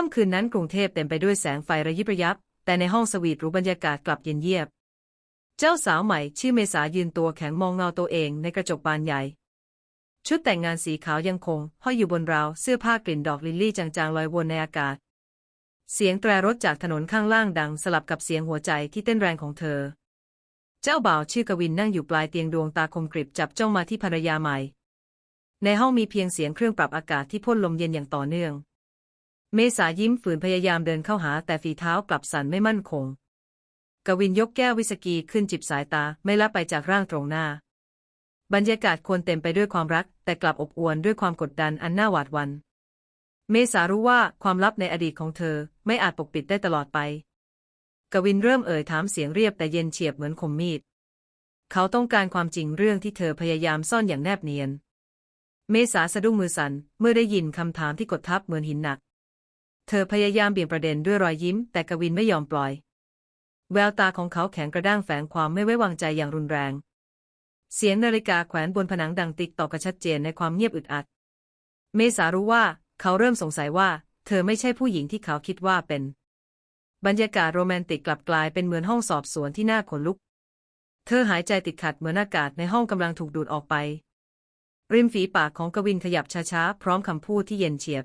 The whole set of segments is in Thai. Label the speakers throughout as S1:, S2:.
S1: ค่ำคืนนั้นกรุงเทพเต็มไปด้วยแสงไฟระยิบระยับ แต่ในห้องสวีทหรูบรรยากาศกลับเย็นเยียบ เจ้าสาวใหม่ชื่อเมษายืนตัวแข็งมองเงาตัวเองในกระจกบานใหญ่ ชุดแต่งงานสีขาวยังคงห้อยอยู่บนราวเสื้อผ้ากลิ่นดอกลิลลี่จางๆลอยวนในอากาศ เสียงแตรรถจากถนนข้างล่างดังสลับกับเสียงหัวใจที่เต้นแรงของเธอ เจ้าบ่าวชื่อกวินนั่งอยู่ปลายเตียงดวงตาคมกริบจับจ้องมาที่ภรรยาใหม่ ในห้องมีเพียงเสียงเครื่องปรับอากาศที่พ่นลมเย็นอย่างต่อเนื่อง เมษายิ้มฝืนพยายามเดินเข้าหาแต่ฝีเท้ากลับสั่นไม่มั่นคง กวินยกแก้ววิสกีขึ้นจิบสายตาไม่ละไปจากร่างตรงหน้า บรรยากาศควรเต็มไปด้วยความรัก แต่กลับอบอวลด้วยความกดดันอันน่าหวาดหวัน เมษารู้ว่าความลับในอดีตของเธอไม่อาจปกปิดได้ตลอดไป กวินเริ่มเอ่ยถามเสียงเรียบแต่เย็นเฉียบเหมือนคมมีด เขาต้องการความจริงเรื่องที่เธอพยายามซ่อนอย่างแนบเนียน เมษาสะดุ้งมือสั่นเมื่อได้ยินคำถามที่กดทับเหมือนหินหนัก เธอพยายามเบี่ยงประเด็นด้วยรอยยิ้ม แต่กวินไม่ยอมปล่อย แววตาของเขาแข็งกระด้างแฝงความไม่ไว้วางใจอย่างรุนแรง เสียงนาฬิกาแขวนบนผนังดังติ๊กตอกกระชัดเจนในความเงียบอึดอัด เมษารู้ว่าเขาเริ่มสงสัยว่า เธอไม่ใช่ผู้หญิงที่เขาคิดว่าเป็น บรรยากาศโรแมนติกกลับกลายเป็นเหมือนห้องสอบสวนที่น่าขนลุก เธอหายใจติดขัดเหมือนอากาศในห้องกำลังถูกดูดออกไป ริมฝีปากของกวินขยับช้าๆพร้อมคำพูดที่เย็นเฉียบ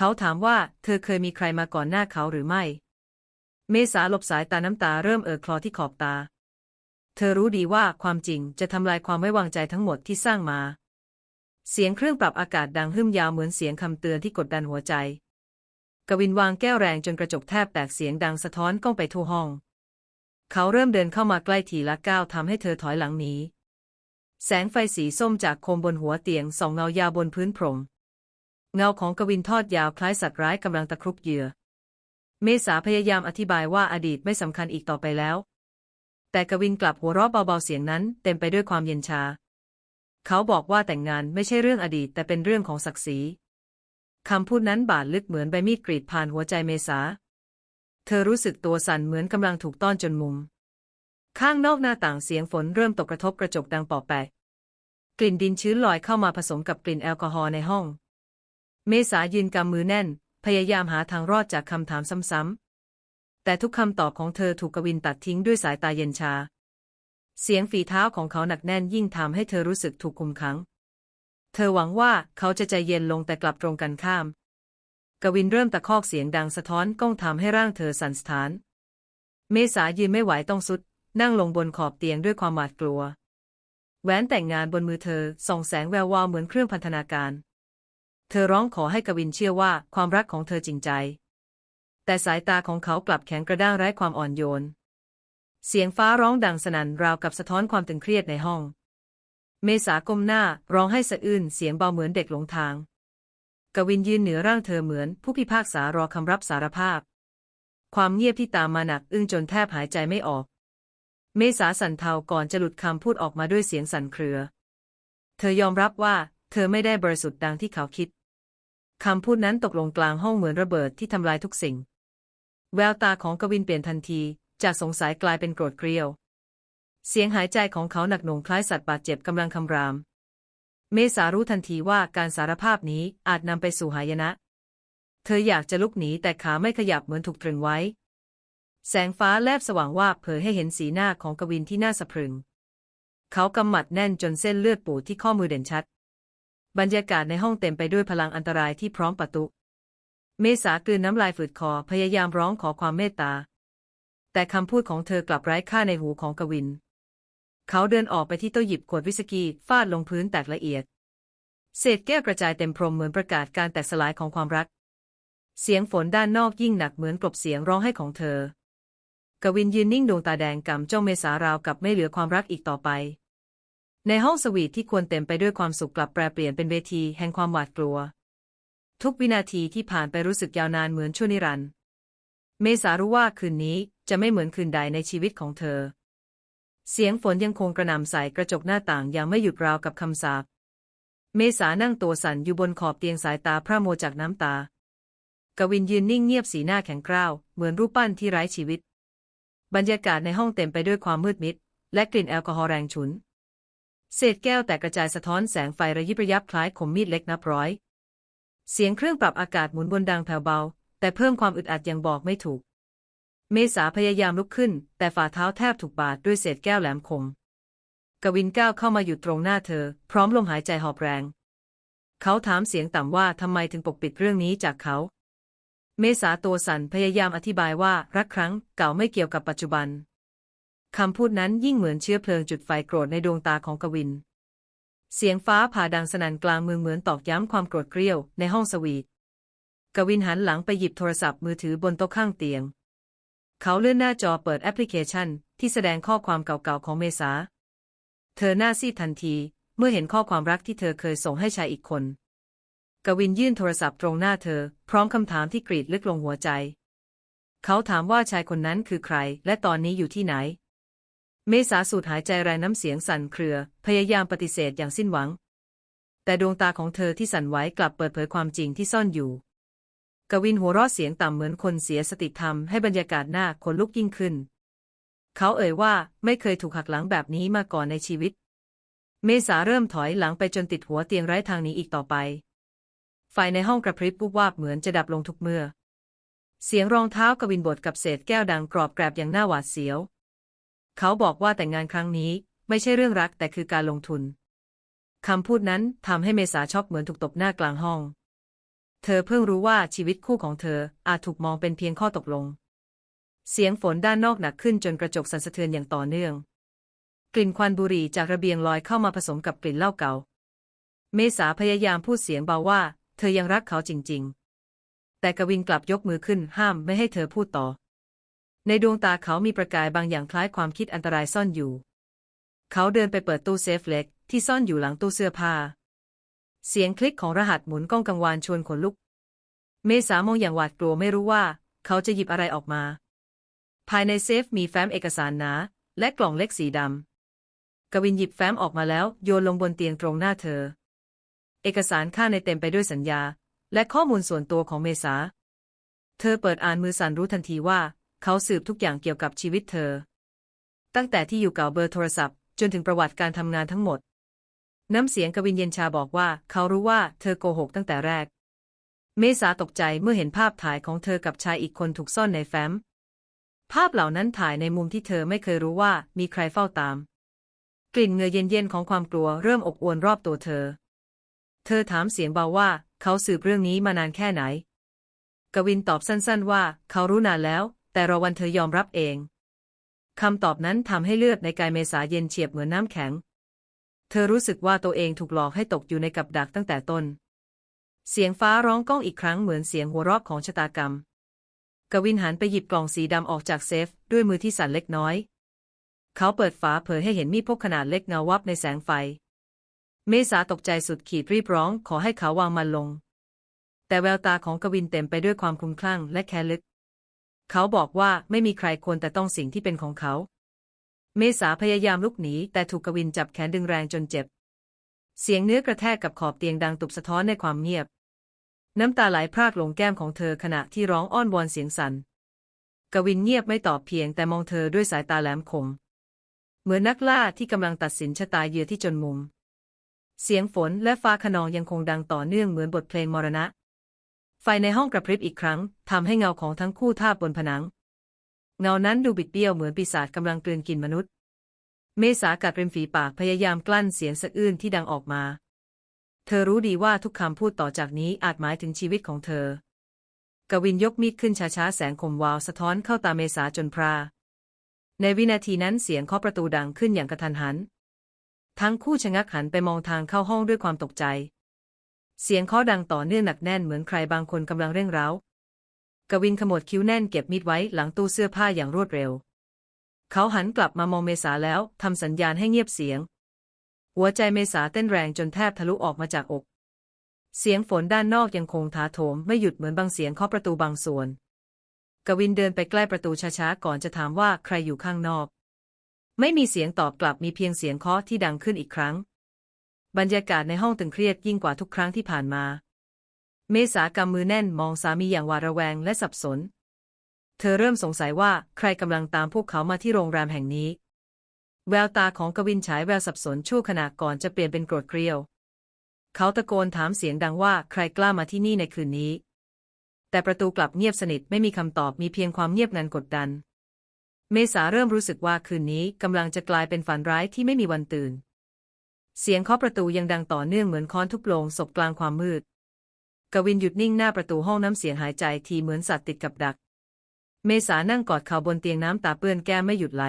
S1: เขาถามว่าเธอเคยมีใครมาก่อนหน้าเขาหรือไม่ เมษาหลบสายตาน้ำตาเริ่มเอ่อคลอที่ขอบตา เธอรู้ดีว่าความจริงจะทำลายความไว้วางใจทั้งหมดที่สร้างมา เสียงเครื่องปรับอากาศดังหึ่มยาวเหมือนเสียงคำเตือนที่กดดันหัวใจ กวินวางแก้วแรงจนกระจกแทบแตกเสียงดังสะท้อนก้องไปทั่วห้อง เขาเริ่มเดินเข้ามาใกล้ทีละก้าวทำให้เธอถอยหลังหนีแสงไฟสีส้มจากโคมบนหัวเตียงส่องเงายาวบนพื้นพรม เงาของกวินทอดยาวคล้ายสัตว์ร้ายกำลังตะครุบเหยื่อ เมษาพยายามอธิบายว่าอดีตไม่สำคัญอีกต่อไปแล้ว แต่กวินกลับหัวเราะเบาๆเสียงนั้นเต็มไปด้วยความเย็นชา เขาบอกว่าแต่งงานไม่ใช่เรื่องอดีตแต่เป็นเรื่องของศักดิ์ศรีคำพูดนั้นบาดลึกเหมือนใบมีดกรีดผ่านหัวใจเมษา เธอรู้สึกตัวสั่นเหมือนกำลังถูกต้อนจนมุม ข้างนอกหน้าต่างเสียงฝนเริ่มตกกระทบกระจกดังปอแปะกลิ่นดินชื้นลอยเข้ามาผสมกับกลิ่นแอลกอฮอล์ในห้อง เมษายืนกำมือแน่น พยายามหาทางรอดจากคำถามซ้ำๆ แต่ทุกคำตอบของเธอถูกกวินตัดทิ้งด้วยสายตาเย็นชา เสียงฝีเท้าของเขาหนักแน่นยิ่งทำให้เธอรู้สึกถูกคุมขัง เธอหวังว่าเขาจะใจเย็นลงแต่กลับตรงกันข้าม กวินเริ่มตะคอกเสียงดังสะท้อนก้องทำให้ร่างเธอสั่นสะท้าน เมษายืนไม่ไหวต้องสุด นั่งลงบนขอบเตียงด้วยความหวาดกลัว แหวนแต่งงานบนมือเธอส่องแสงแวววาวเหมือนเครื่องพันธนาการ เธอร้องขอให้กวินเชื่อว่าความรักของเธอจริงใจ แต่สายตาของเขากลับแข็งกระด้างไร้ความอ่อนโยน เสียงฟ้าร้องดังสนั่นราวกับสะท้อนความตึงเครียดในห้อง เมษาก้มหน้าร้องให้สะอื้นเสียงเบาเหมือนเด็กหลงทาง กวินยืนเหนือร่างเธอเหมือนผู้พิพากษารอคำรับสารภาพ ความเงียบที่ตามมาหนักอึ้งจนแทบหายใจไม่ออก เมษาสั่นเทาก่อนจะหลุดคำพูดออกมาด้วยเสียงสั่นเครือ เธอยอมรับว่า เธอไม่ได้บริสุทธิ์ดังที่เขาคิด คำพูดนั้นตกลงกลางห้องเหมือนระเบิดที่ทำลายทุกสิ่ง แววตาของกวินเปลี่ยนทันที จากสงสัยกลายเป็นโกรธเกรียว เสียงหายใจของเขาหนักหน่วงคล้ายสัตว์บาดเจ็บกำลังคำราม เมษารู้ทันทีว่าการสารภาพนี้อาจนำไปสู่หายนะ เธออยากจะลุกหนีแต่ขาไม่ขยับเหมือนถูกตรึงไว้ แสงฟ้าแลบสว่างวาบเผยให้เห็นสีหน้าของกวินที่น่าสะพรึง เขากำหมัดแน่นจนเส้นเลือดปูดที่ข้อมือเด่นชัด บรรยากาศในห้องเต็มไปด้วยพลังอันตรายที่พร้อมปะตุเมษากลืนน้ำลายฝืดคอพยายามร้องขอความเมตตา แต่คำพูดของเธอกลับไร้ค่าในหูของกวิน เขาเดินออกไปที่โต๊ะหยิบขวดวิสกี้ฟาดลงพื้นแตกละเอียด เศษแก้วกระจายเต็มพรมเหมือนประกาศการแตกสลายของความรัก เสียงฝนด้านนอกยิ่งหนักเหมือนกลบเสียงร้องไห้ของเธอกวินยืนนิ่งดวงตาแดงกำจ้องเมษาราวกับไม่เหลือความรักอีกต่อไป ในห้องสวีทที่ควรเต็มไปด้วยความสุขกลับแปรเปลี่ยนเป็นเวทีแห่งความหวาดกลัว ทุกวินาทีที่ผ่านไปรู้สึกยาวนานเหมือนชั่วนิรันดร์เมษารู้ว่าคืนนี้จะไม่เหมือนคืนใดในชีวิตของเธอ เสียงฝนยังคงกระหน่ำใส่กระจกหน้าต่างอย่างไม่หยุดราวกับคำสาปเมษานั่งตัวสั่นอยู่บนขอบเตียงสายตาพร่าโมจากน้ำตา กวินยืนนิ่งเงียบสีหน้าแข็งกร้าว เหมือนรูปปั้นที่ไร้ชีวิต บรรยากาศในห้องเต็มไปด้วยความมืดมิด และกลิ่นแอลกอฮอล์แรงฉุน เศษแก้วแตกกระจายสะท้อนแสงไฟระยิบระยับคล้ายคมมีดเล็กนับร้อย เสียงเครื่องปรับอากาศหมุนบนดังแผ่วเบา แต่เพิ่มความอึดอัดยังบอกไม่ถูก เมษาพยายามลุกขึ้น แต่ฝ่าเท้าแทบถูกบาดด้วยเศษแก้วแหลมคม กวินก้าวเข้ามาอยู่ตรงหน้าเธอ พร้อมลมหายใจหอบแรง เขาถามเสียงต่ำว่าทำไมถึงปกปิดเรื่องนี้จากเขา เมษาตัวสั่นพยายามอธิบายว่ารักครั้งเก่าไม่เกี่ยวกับปัจจุบัน คำพูดนั้นยิ่งเหมือนเชื้อเพลิงจุดไฟโกรธในดวงตาของกวิน เสียงฟ้าผ่าดังสนั่นกลางเมืองเหมือนตอกย้ำความโกรธเกรี้ยวในห้องสวีทกวินหันหลังไปหยิบโทรศัพท์มือถือบนโต๊ะข้างเตียง เขาเลื่อนหน้าจอเปิดแอปพลิเคชัน ที่แสดงข้อความเก่าๆของเมษา เธอหน้าซีดทันที เมื่อเห็นข้อความรักที่เธอเคยส่งให้ชายอีกคน กวินยื่นโทรศัพท์ตรงหน้าเธอ พร้อมคำถามที่กรีดลึกลงหัวใจ เขาถามว่าชายคนนั้นคือใคร และตอนนี้อยู่ที่ไหน เมษาสูดหายใจแรงน้ำเสียงสั่นเครือ พยายามปฏิเสธอย่างสิ้นหวัง แต่ดวงตาของเธอที่สั่นไหวกลับเปิดเผยความจริงที่ซ่อนอยู่ กวินหัวเราะเสียงต่ำเหมือนคนเสียสติธรรมให้บรรยากาศหน้าขนลุกยิ่งขึ้น เขาเอ่ยว่าไม่เคยถูกหักหลังแบบนี้มาก่อนในชีวิต เมษาเริ่มถอยหลังไปจนติดหัวเตียงไร้ทางหนี้อีกต่อไป ไฟในห้องกระพริบวุบวาบเหมือนจะดับลงทุกเมื่อ เสียงรองเท้ากวินบดกับเศษแก้วดังกรอบแกรบอย่างน่าหวาดเสียว เขาบอกว่าแต่งงานครั้งนี้ไม่ใช่เรื่องรักแต่คือการลงทุน คำพูดนั้นทำให้เมษาช็อกเหมือนถูกตบหน้ากลางห้อง เธอเพิ่งรู้ว่าชีวิตคู่ของเธออาจถูกมองเป็นเพียงข้อตกลง เสียงฝนด้านนอกหนักขึ้นจนกระจกสั่นสะเทือนอย่างต่อเนื่อง กลิ่นควันบุหรี่จากระเบียงลอยเข้ามาผสมกับกลิ่นเหล้าเก่า เมษาพยายามพูดเสียงเบาว่า เธอยังรักเขาจริง ๆ แต่กวินกลับยกมือขึ้นห้ามไม่ให้เธอพูดต่อ ในดวงตาเขามีประกายบางอย่างคล้ายความคิดอันตรายซ่อนอยู่ เขาเดินไปเปิดตู้เซฟเล็กที่ซ่อนอยู่หลังตู้เสื้อผ้า เสียงคลิกของรหัสหมุนกล้องกังวานชวนขนลุก เมษามองอย่างหวาดกลัวไม่รู้ว่า เขาจะหยิบอะไรออกมา ภายในเซฟมีแฟ้มเอกสารหนาและกล่องเล็กสีดำ กวินหยิบแฟ้มออกมาแล้วโยนลงบนเตียงตรงหน้าเธอ เอกสารข้างในเต็มไปด้วยสัญญา และข้อมูลส่วนตัวของเมษา เธอเปิดอ่านมือสั่นรู้ทันทีว่า เขาสืบทุกอย่างเกี่ยวกับชีวิตเธอ ตั้งแต่ที่อยู่เก่าเบอร์โทรศัพท์ จนถึงประวัติการทำงานทั้งหมด น้ำเสียงกวินเย็นชาบอกว่า เขารู้ว่าเธอโกหกตั้งแต่แรก เมษาตกใจเมื่อเห็นภาพถ่ายของเธอกับชายอีกคนถูกซ่อนในแฟ้ม ภาพเหล่านั้นถ่ายในมุมที่เธอไม่เคยรู้ว่ามีใครเฝ้าตาม กลิ่นเงื่อเย็นๆของความกลัวเริ่มอบอวนรอบตัวเธอ เธอถามเสียงเบาว่า เขาสืบเรื่องนี้มานานแค่ไหนกวินตอบสั้นๆว่า เขารู้นานแล้ว แต่รอวันเธอยอมรับเองคำตอบนั้นทำให้เลือดในกายเมษาเย็นเฉียบเหมือนน้ำแข็ง เธอรู้สึกว่าตัวเองถูกหลอกให้ตกอยู่ในกับดักตั้งแต่ต้น เสียงฟ้าร้องก้องอีกครั้งเหมือนเสียงหัวเราะของชะตากรรม กวินหันไปหยิบกล่องสีดำออกจากเซฟ ด้วยมือที่สั่นเล็กน้อย เขาเปิดฝาเผยให้เห็นมีดพกขนาดเล็กเงาวับในแสงไฟ เมษาตกใจสุดขีดรีบร้องขอให้เขาวางมันลง แต่แววตาของกวินเต็มไปด้วยความคลุ้มคลั่งและแค้นลึก เขาบอกว่าไม่มีใครควรแต่ต้องสิ่งที่เป็นของเขา เมษาพยายามลุกหนีแต่ถูกกวินจับแขนดึงแรงจนเจ็บ เสียงเนื้อกระแทกกับขอบเตียงดังตุบสะท้อนในความเงียบ น้ำตาไหลพรากลงแก้มของเธอขณะที่ร้องอ้อนวอนเสียงสัน่นกวินเงียบไม่ตอบเพียงแต่มองเธอด้วยสายตาแหลมคม เหมือนนักล่าที่กำลังตัดสินชะตาเหยื่อที่จนมุม เสียงฝนและฟ้าขนองยังคงดังต่อเนื่องเหมือนบทเพลงมรณะ ไฟในห้องกระพริบอีกครั้งทำให้เงาของทั้งคู่ทาบบนผนัง เงานั้นดูบิดเบี้ยวเหมือนปีศาจกำลังกลืนกินมนุษย์ เมษากัดเริมฝีปากพยายามกลั้นเสียงสะอื้นที่ดังออกมา เธอรู้ดีว่าทุกคำพูดต่อจากนี้อาจหมายถึงชีวิตของเธอ กวินยกมีดขึ้นช้าๆแสงคมวาวสะท้อนเข้าตาเมษาจนพราในวินาทีนั้นเสียงเคาะประตูดังขึ้นอย่างกระทันหัน ทั้งคู่ชะงักหันไปมองทางเข้าห้องด้วยความตกใจ เสียงเคาะดังต่อเนื่องหนักแน่นเหมือนใครบางคนกำลังเร่งเร้า กวินขมวดคิ้วแน่นเก็บมีดไว้หลังตู้เสื้อผ้าอย่างรวดเร็ว เขาหันกลับมามองเมษาแล้วทำสัญญาณให้เงียบเสียง หัวใจเมษาเต้นแรงจนแทบทะลุออกมาจากอก เสียงฝนด้านนอกยังคงถาโถมไม่หยุดเหมือนบางเสียงเคาะประตูบางส่วน กวินเดินไปใกล้ประตูช้าๆก่อนจะถามว่าใครอยู่ข้างนอก ไม่มีเสียงตอบกลับมีเพียงเสียงเคาะที่ดังขึ้นอีกครั้ง บรรยากาศในห้องตึงเครียดยิ่งกว่าทุกครั้งที่ผ่านมา เมษากำมือแน่นมองสามีอย่างหวาดระแวงและสับสน เธอเริ่มสงสัยว่าใครกำลังตามพวกเขามาที่โรงแรมแห่งนี้ แววตาของกวินฉายแววสับสนชั่วขณะก่อนจะเปลี่ยนเป็นโกรธเกรียว เขาตะโกนถามเสียงดังว่าใครกล้ามาที่นี่ในคืนนี้ แต่ประตูกลับเงียบสนิทไม่มีคำตอบมีเพียงความเงียบงันกดดัน เมษาเริ่มรู้สึกว่าคืนนี้กำลังจะกลายเป็นฝันร้ายที่ไม่มีวันตื่น เสียงเคาะประตูยังดังต่อเนื่องเหมือนค้อนทุบโลงศพกลางความมืด กวินหยุดนิ่งหน้าประตูห้องน้ำเสียงหายใจทีเหมือนสัตว์ติดกับดัก เมษานั่งกอดเข่าบนเตียงน้ำตาเปื้อนแก้มไม่หยุดไหล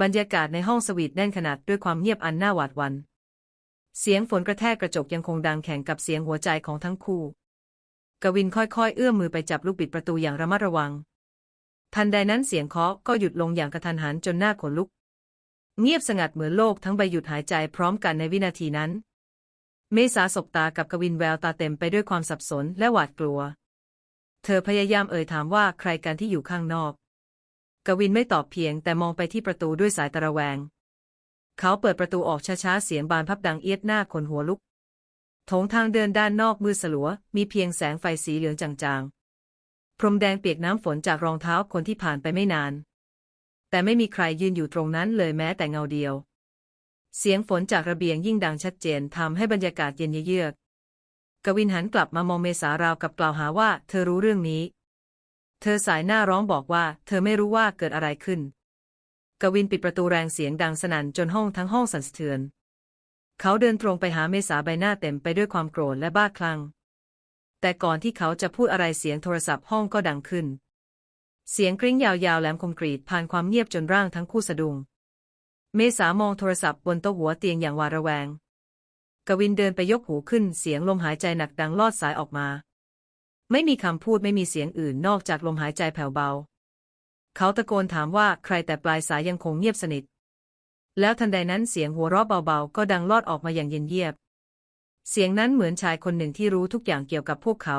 S1: บรรยากาศในห้องสวีทแน่นขนาดด้วยความเงียบอันน่าหวาดหวันเสียงฝนกระแทกกระจกยังคงดังแข่งกับเสียงหัวใจของทั้งคู่ กวินค่อยๆ เอื้อมมือไปจับลูกบิดประตูอย่างระมัดระวัง ทันใดนั้นเสียงเคาะก็หยุดลงอย่างกระทันหันจนหน้าขนลุก เงียบสงัดเหมือนโลกทั้งใบหยุดหายใจพร้อมกันในวินาทีนั้น เมษาสบตากับกวินแววตาเต็มไปด้วยความสับสนและหวาดกลัว เธอพยายามเอ่ยถามว่าใครกันที่อยู่ข้างนอก กวินไม่ตอบเพียงแต่มองไปที่ประตูด้วยสายตาระแวง เขาเปิดประตูออกช้าๆเสียงบานพับดังเอียดหน้าคนหัวลุกโถงทางเดินด้านนอกมืดสลัว มีเพียงแสงไฟสีเหลืองจางๆ พรมแดงเปียกน้ำฝนจากรองเท้าคนที่ผ่านไปไม่นาน แต่ไม่มีใครยืนอยู่ตรงนั้นเลยแม้แต่เงาเดียว เสียงฝนจากระเบียงยิ่งดังชัดเจนทำให้บรรยากาศเย็นเยือกกวินหันกลับมามองเมษาราวกับกล่าวหาว่า เธอรู้เรื่องนี้ เธอสายหน้าร้องบอกว่า เธอไม่รู้ว่าเกิดอะไรขึ้น กวินปิดประตูแรงเสียงดังสนั่นจนห้องทั้งห้องสั่นสะเทือน เขาเดินตรงไปหาเมษาใบหน้าเต็มไปด้วยความโกรธและบ้าคลั่ง แต่ก่อนที่เขาจะพูดอะไรเสียงโทรศัพท์ห้องก็ดังขึ้น เสียงกริ้งยาวๆแหลมคมกรีดผ่านความเงียบจนร่างทั้งคู่สะดุ้ง เมษามองโทรศัพท์บนโต๊ะหัวเตียงอย่างหวาดระแวง กวินเดินไปยกหูขึ้นเสียงลมหายใจหนักดังลอดสายออกมา ไม่มีคำพูดไม่มีเสียงอื่นนอกจากลมหายใจแผ่วเบา เขาตะโกนถามว่าใครแต่ปลายสายยังคงเงียบสนิท แล้วทันใดนั้นเสียงหัวเราะเบาๆ ก็ดังลอดออกมาอย่างเย็นเยียบ เสียงนั้นเหมือนชายคนหนึ่งที่รู้ทุกอย่างเกี่ยวกับพวกเขา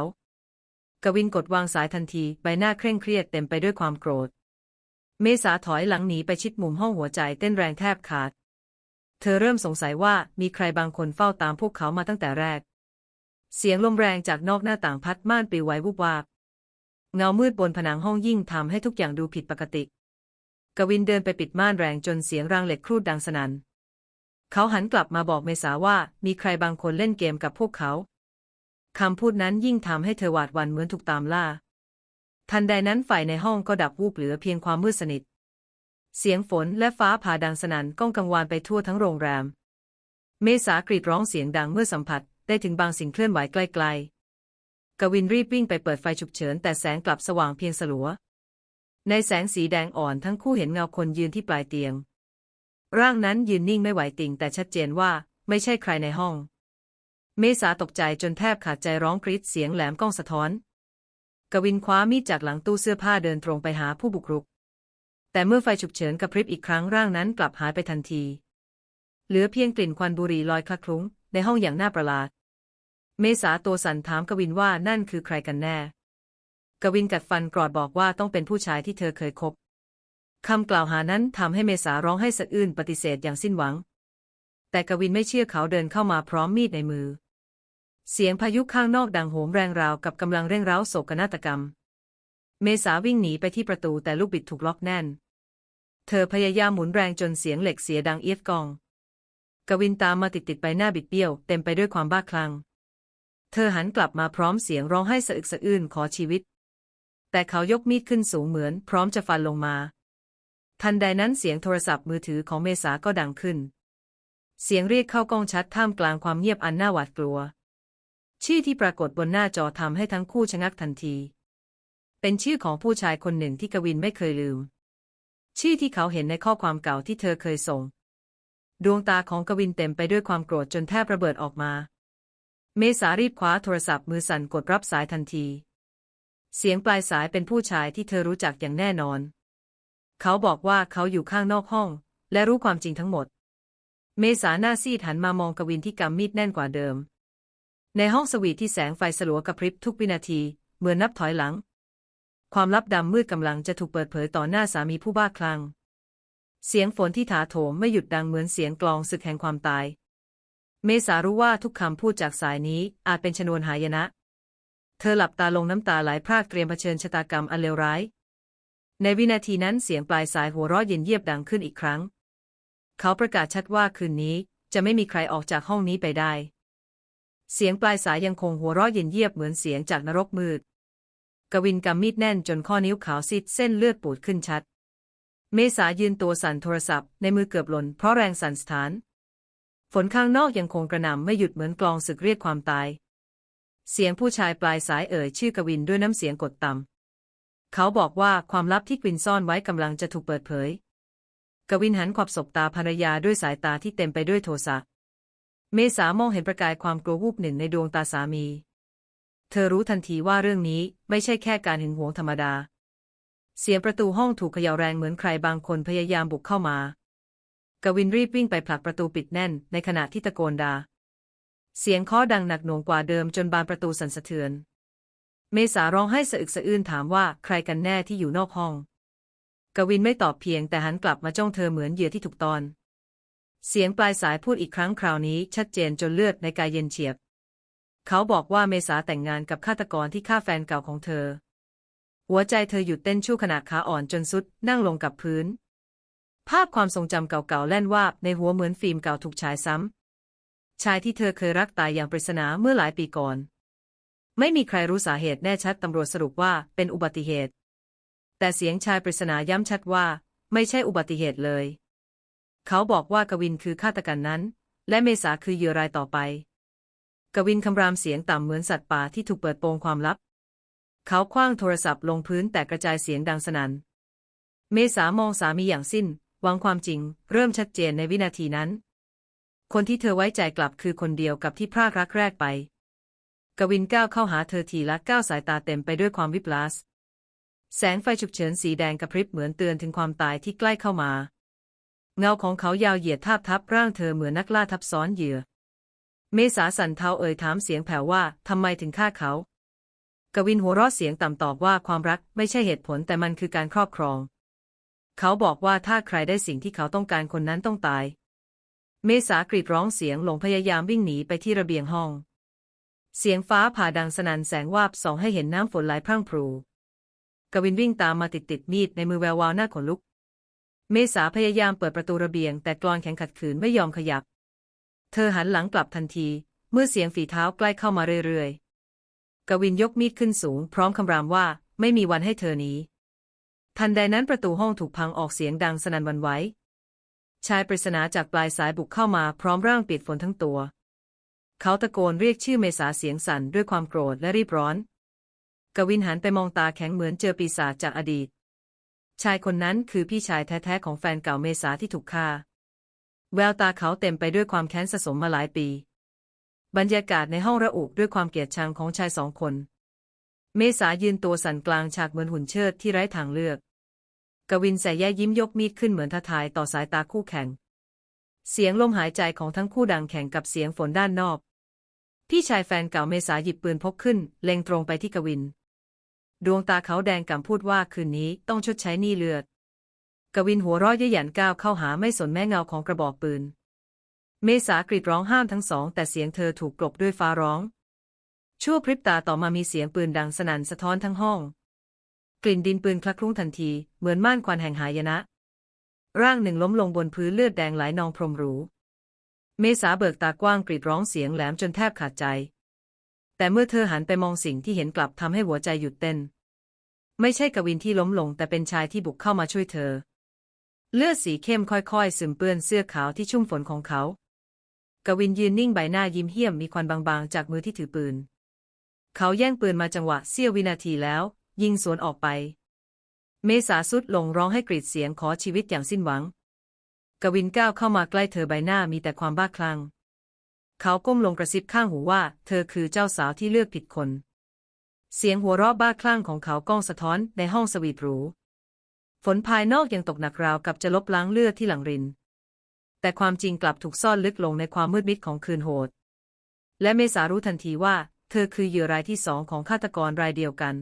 S1: กวินกดวางสายทันที ใบหน้าเคร่งเครียดเต็มไปด้วยความโกรธ เมษาถอยหลังหนีไปชิดมุมห้องหัวใจเต้นแรงแทบขาด เธอเริ่มสงสัยว่ามีใครบางคนเฝ้าตามพวกเขามาตั้งแต่แรก เสียงลมแรงจากนอกหน้าต่างพัดม่านปลิวไหววุบวาบ เงามืดบนผนังห้องยิ่งทำให้ทุกอย่างดูผิดปกติ กวินเดินไปปิดม่านแรงจนเสียงรางเหล็กครูดดังสนัน่นเขาหันกลับมาบอกเมษาว่ามีใครบางคนเล่นเกมกับพวกเขา คำพูดนั้นยิ่งทำให้เธอหวาดหวั่นเหมือนถูกตามล่า ทันใดนั้นไฟในห้องก็ดับวูบเหลือเพียงความมืดสนิท เสียงฝนและฟ้าผ่าดังสนั่นก้องกังวานไปทั่วทั้งโรงแรม เมษากรีดร้องเสียงดังเมื่อสัมผัสได้ถึงบางสิ่งเคลื่อนไหวใกล้ๆกวินรีบวิ่งไปเปิดไฟฉุกเฉินแต่แสงกลับสว่างเพียงสลัว ในแสงสีแดงอ่อนทั้งคู่เห็นเงาคนยืนที่ปลายเตียง ร่างนั้นยืนนิ่งไม่ไหวติงแต่ชัดเจนว่าไม่ใช่ใครในห้อง เมษาตกใจจนแทบขาดใจร้องกรีดเสียงแหลมก้องสะท้อน กวินคว้ามีดจากหลังตู้เสื้อผ้าเดินตรงไปหาผู้บุกรุก แต่เมื่อไฟฉุกเฉินกระพริบอีกครั้งร่างนั้นกลับหายไปทันที เหลือเพียงกลิ่นควันบุหรี่ลอยคละคลุ้ง ในห้องอย่างน่าประหลาด เมษาตัวสั่นถามกวินว่านั่นคือใครกันแน่ กวินกัดฟันกรอดบอกว่าต้องเป็นผู้ชายที่เธอเคยคบคำกล่าวหานั้นทำให้เมษาร้องให้สะอื้นปฏิเสธอย่างสิ้นหวัง แต่กวินไม่เชื่อเขาเดินเข้ามาพร้อมมีดในมือ เสียงพายุข้างนอกดังโหมแรงราวกับกำลังเร่งร้าโศกนาฏกรรม เมษาวิ่งหนีไปที่ประตูแต่ลูกบิดถูกล็อกแน่น เธอพยายามหมุนแรงจนเสียงเหล็กเสียดังเอียดกอง กวินตามมาติดติดๆใบหน้าบิดเบี้ยวเต็มไปด้วยความบ้าคลั่ง เธอหันกลับมาพร้อมเสียงร้องไห้สะอึกสะอื้นขอชีวิต แต่เขายกมีดขึ้นสูงเหมือนพร้อมจะฟันลงมา ทันใดนั้นเสียงโทรศัพท์มือถือของเมษาก็ดังขึ้น เสียงเรียกเข้ากล้องชัดท่ามกลางความเงียบอันน่าหวาดกลัว ชื่อที่ปรากฏบนหน้าจอทำให้ทั้งคู่ชะงักทันที เป็นชื่อของผู้ชายคนหนึ่งที่กวินไม่เคยลืม ชื่อที่เขาเห็นในข้อความเก่าที่เธอเคยส่ง ดวงตาของกวินเต็มไปด้วยความโกรธจนแทบระเบิดออกมา เมษารีบคว้าโทรศัพท์มือสั่นกดรับสายทันที เสียงปลายสายเป็นผู้ชายที่เธอรู้จักอย่างแน่นอน เขาบอกว่าเขาอยู่ข้างนอกห้อง และรู้ความจริงทั้งหมด เมษาหน้าซีดหันมามองกวินที่กำมีดแน่นกว่าเดิม ในห้องสวีทที่แสงไฟสลัวกระพริบทุกวินาที เหมือนนับถอยหลัง ความลับดำมืดกำลังจะถูกเปิดเผยต่อหน้าสามีผู้บ้าคลั่ง เสียงฝนที่ถาโถมไม่หยุดดังเหมือนเสียงกลองศึกแห่งความตาย เมษารู้ว่าทุกคำพูดจากสายนี้อาจเป็นชนวนหายนะ เธอหลับตาลงน้ำตาไหลพรากเตรียมเผชิญชะตากรรมอันเลวร้าย ในวินาทีนั้นเสียงปลายสายหัวเราะเย็นเยียบดังขึ้นอีกครั้ง เขาประกาศชัดว่าคืนนี้จะไม่มีใครออกจากห้องนี้ไปได้ เสียงปลายสายยังคงหัวเราะเย็นเยียบเหมือนเสียงจากนรกมืด กวินกำมีดแน่นจนข้อนิ้วขาวซีดเส้นเลือดปูดขึ้นชัด เมษายืนตัวสั่นโทรศัพท์ในมือเกือบหล่นเพราะแรงสั่นสถาน ฝนข้างนอกยังคงกระหน่ำไม่หยุดเหมือนกลองศึกเรียกความตาย เสียงผู้ชายปลายสายเอ่ยชื่อกวินด้วยน้ำเสียงกดต่ำเขาบอกว่าความลับที่กวินซ่อนไว้กำลังจะถูกเปิดเผย กวินหันขวับศบตาภรรยาด้วยสายตาที่เต็มไปด้วยโทสะ เมษามองเห็นประกายความกลัววูบหนึ่งในดวงตาสามี เธอรู้ทันทีว่าเรื่องนี้ไม่ใช่แค่การหึงหวงธรรมดา เสียงประตูห้องถูกเขย่าแรงเหมือนใครบางคนพยายามบุกเข้ามากวินรีบวิ่งไปผลักประตูปิดแน่นในขณะที่ตะโกนดา่าเสียงเคาะดังหนักหน่วงกว่าเดิมจนบานประตูสั่นสะเทือน เมษาร้องไห้สะอึกสะอื้นถามว่าใครกันแน่ที่อยู่นอกห้อง กวินไม่ตอบเพียงแต่หันกลับมาจ้องเธอเหมือนเหยื่อที่ถูกตอน เสียงปลายสายพูดอีกครั้งคราวนี้ชัดเจนจนเลือดในกายเย็นเฉียบ เขาบอกว่าเมษาแต่งงานกับฆาตกรที่ฆ่าแฟนเก่าของเธอ หัวใจเธอหยุดเต้นชั่วขณะขาอ่อนจนสุดนั่งลงกับพื้น ภาพความทรงจำเก่าๆแล่นวาบในหัวเหมือนฟิล์มเก่าถูกฉายซ้ำ ชายที่เธอเคยรักตายอย่างปริศนาเมื่อหลายปีก่อน ไม่มีใครรู้สาเหตุแน่ชัดตำรวจสรุปว่าเป็นอุบัติเหตุ แต่เสียงชายปริศนาย้ำชัดว่า ไม่ใช่อุบัติเหตุเลย เขาบอกว่ากวินคือฆาตกรนั้น และเมษาคือเหยื่อรายต่อไป กวินคำรามเสียงต่ำเหมือนสัตว์ป่าที่ถูกเปิดโปงความลับ เขาคว้างโทรศัพท์ลงพื้นแต่กระจายเสียงดังสนัน่น เมษามองสามีอย่างสิ้นหวังความจริง เริ่มชัดเจนในวินาทีนั้น คนที่เธอไว้ใจกลับคือคนเดียวกับที่พรากรักแรกไป กวินก้าวเข้าหาเธอทีละก้าวสายตาเต็มไปด้วยความวิปลาสแสงไฟฉุกเฉินสีแดงกระพริบเหมือนเตือนถึงความตายที่ใกล้เข้ามา เงาของเขายาวเหยียดทาบทับร่างเธอเหมือนนักล่าทับซ้อนเหยื่อ เมษาสันเทาเอ่ยถามเสียงแผ่วว่าทำไมถึงฆ่าเขา กวินหัวเราะเสียงต่ำตอบว่าความรักไม่ใช่เหตุผลแต่มันคือการครอบครอง เขาบอกว่าถ้าใครได้สิ่งที่เขาต้องการคนนั้นต้องตาย เมษากรีดร้องเสียงหลงพยายามวิ่งหนีไปที่ระเบียงห้อง เสียงฟ้าผ่าดังสนั่นแสงวาบส่องให้เห็นน้ำฝนไหลพรั่งพรู กวินวิ่งตามมาติดติดมีดในมือแวววาวหน้าขนลุก เมษาพยายามเปิดประตูระเบียง แต่กรอนแข็งขัดขืนไม่ยอมขยับ เธอหันหลังกลับทันที เมื่อเสียงฝีเท้าใกล้เข้ามาเรื่อยๆ กวินยกมีดขึ้นสูง พร้อมคำรามว่าไม่มีวันให้เธอหนีทันใดนั้นประตูห้องถูกพังออกเสียงดังสนั่นวันไหวชายปริศนาจากปลายสายบุกเข้ามาพร้อมร่างเปียกฝนทั้งตัว เขาตะโกนเรียกชื่อเมษาเสียงสั่นด้วยความโกรธและรีบร้อน กวินหันไปมองตาแข็งเหมือนเจอปีศาจจากอดีต ชายคนนั้นคือพี่ชายแท้ๆของแฟนเก่าเมษาที่ถูกฆ่า แววตาเขาเต็มไปด้วยความแค้นสะสมมาหลายปี บรรยากาศในห้องระอุด้วยความเกลียดชังของชายสองคน เมษายืนตัวสั่นกลางฉากเหมือนหุ่นเชิดที่ไร้ทางเลือก กวินใส่แย่ยิ้มยกมีดขึ้นเหมือนท้าทายต่อสายตาคู่แข่ง เสียงลมหายใจของทั้งคู่ดังแข่งกับเสียงฝนด้านนอก พี่ชายแฟนเก่าเมษาหยิบปืนพกขึ้น เล็งตรงไปที่กวิน ดวงตาเขาแดงกำพูดว่าคืนนี้ต้องชดใช้หนี้เลือด กวินหัวร้อยยหยันก้าวเข้าหาไม่สนแม่เงาของกระบอกปืน เมษากรีดร้องห้ามทั้งสอง แต่เสียงเธอถูกกลบด้วยฟ้าร้อง ชั่วพริบตาต่อมามีเสียงปืนดังสนั่นสะท้อนทั้งห้อง กลิ่นดินปืนคลักคลุ้งทันที เหมือนม่านควันแห่งหายนะ ร่างหนึ่งล้มลงบนพื้นเลือดแดงไหลนองพรมหรูเมษาเบิกตากว้างกรีดร้องเสียงแหลมจนแทบขาดใจ แต่เมื่อเธอหันไปมองสิ่งที่เห็นกลับทำให้หัวใจหยุดเต้น ไม่ใช่กวินที่ล้มลง แต่เป็นชายที่บุกเข้ามาช่วยเธอ เลือดสีเข้มค่อยๆ ซึมเปื้อนเสื้อขาวที่ชุ่มฝนของเขา กวินยืนนิ่งใบหน้ายิ้มเหี้ยมมีควันบางๆ จากมือที่ถือปืน เขาแย่งปืนมาจังหวะเสี้ยววินาทีแล้ว ยิงสวนออกไป เมษาสุดลงร้องให้กรีดเสียงขอชีวิตอย่างสิ้นหวัง กวินก้าวเข้ามาใกล้เธอใบหน้ามีแต่ความบ้าคลั่ง เขาก้มลงกระซิบข้างหูว่า เธอคือเจ้าสาวที่เลือกผิดคน เสียงหัวเราะบ้าคลั่งของเขาก้องสะท้อนในห้องสวีทหรู ฝนภายนอกยังตกหนักราวกับจะลบล้างเลือดที่หลังริน แต่ความจริงกลับถูกซ่อนลึกลงในความมืดมิดของคืนโหด และเมษารู้ทันทีว่า เธอคือเหยื่อรายที่สองของฆาตกรรายเดียวกัน